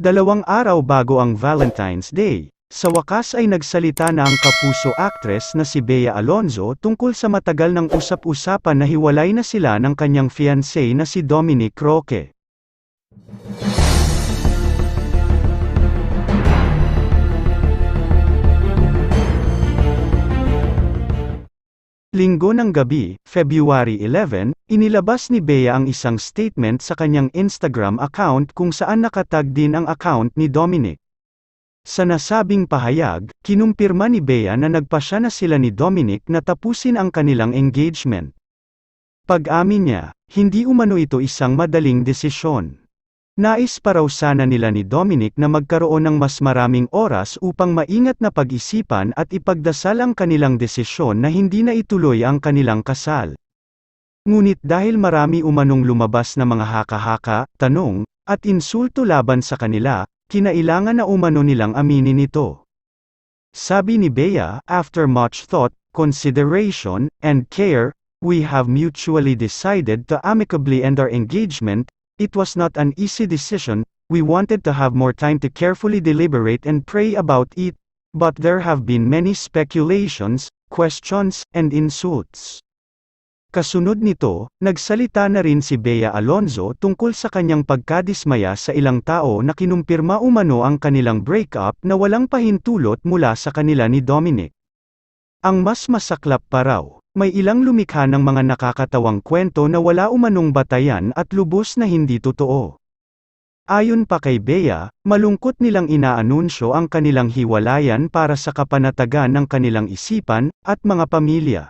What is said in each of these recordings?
Dalawang araw bago ang Valentine's Day, sa wakas ay nagsalita na ang kapuso actress na si Bea Alonzo tungkol sa matagal ng usap-usapan na hiwalay na sila ng kanyang fiancé na si Dominic Roque. Linggo ng gabi, February 11, inilabas ni Bea ang isang statement sa kanyang Instagram account kung saan nakatag din ang account ni Dominic. Sa nasabing pahayag, kinumpirma ni Bea na nagpasya na sila ni Dominic na tapusin ang kanilang engagement. Pag-amin niya, hindi umano ito isang madaling desisyon. Nais pa raw sana nila ni Dominic na magkaroon ng mas maraming oras upang maingat na pag-isipan at ipagdasal ang kanilang desisyon na hindi na ituloy ang kanilang kasal. Ngunit dahil marami umanong lumabas na mga haka-haka, tanong, at insulto laban sa kanila, kinailangan na umano nilang aminin ito. Sabi ni Bea, after much thought, consideration, and care, we have mutually decided to amicably end our engagement, It was not an easy decision, we wanted to have more time to carefully deliberate and pray about it, but there have been many speculations, questions, and insults. Kasunod nito, nagsalita na rin si Bea Alonzo tungkol sa kanyang pagkadismaya sa ilang tao na kinumpirma umano ang kanilang breakup na walang pahintulot mula sa kanila ni Dominic. Ang mas masaklap pa raw, may ilang lumikha ng mga nakakatawang kwento na wala umanong batayan at lubos na hindi totoo. Ayon pa kay Bea, malungkot nilang inaanunsyo ang kanilang hiwalayan para sa kapanatagan ng kanilang isipan at mga pamilya.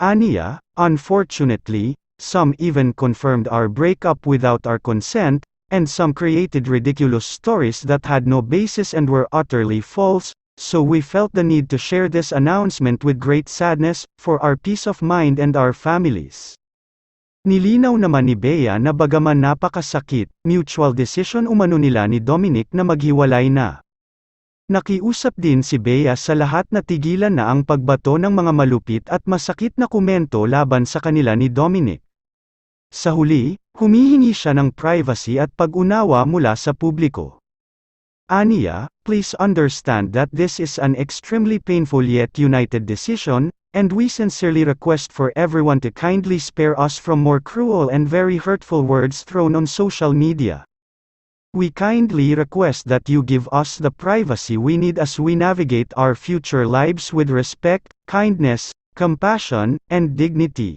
Aniya, unfortunately, some even confirmed our breakup without our consent, and some created ridiculous stories that had no basis and were utterly false, So we felt the need to share this announcement with great sadness, for our peace of mind and our families. Nilinaw naman ni Bea na bagaman napakasakit, mutual decision umano nila ni Dominic na maghiwalay na. Nakiusap din si Bea sa lahat na tigilan na ang pagbato ng mga malupit at masakit na komento laban sa kanila ni Dominic. Sa huli, humihingi siya ng privacy at pag-unawa mula sa publiko. Aniya, please understand that this is an extremely painful yet united decision, and we sincerely request for everyone to kindly spare us from more cruel and very hurtful words thrown on social media. We kindly request that you give us the privacy we need as we navigate our future lives with respect, kindness, compassion, and dignity.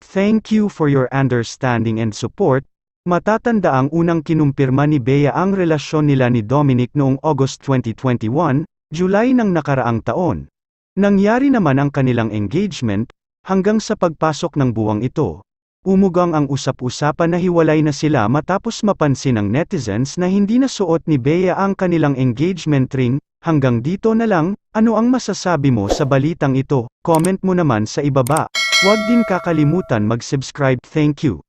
Thank you for your understanding and support, Matatanda ang unang kinumpirma ni Bea ang relasyon nila ni Dominic noong August 2021, July ng nakaraang taon. Nangyari naman ang kanilang engagement, hanggang sa pagpasok ng buwang ito. Umugang ang usap-usapan na hiwalay na sila matapos mapansin ng netizens na hindi na suot ni Bea ang kanilang engagement ring, hanggang dito na lang, ano ang masasabi mo sa balitang ito? Comment mo naman sa ibaba. Huwag din kakalimutan mag-subscribe. Thank you.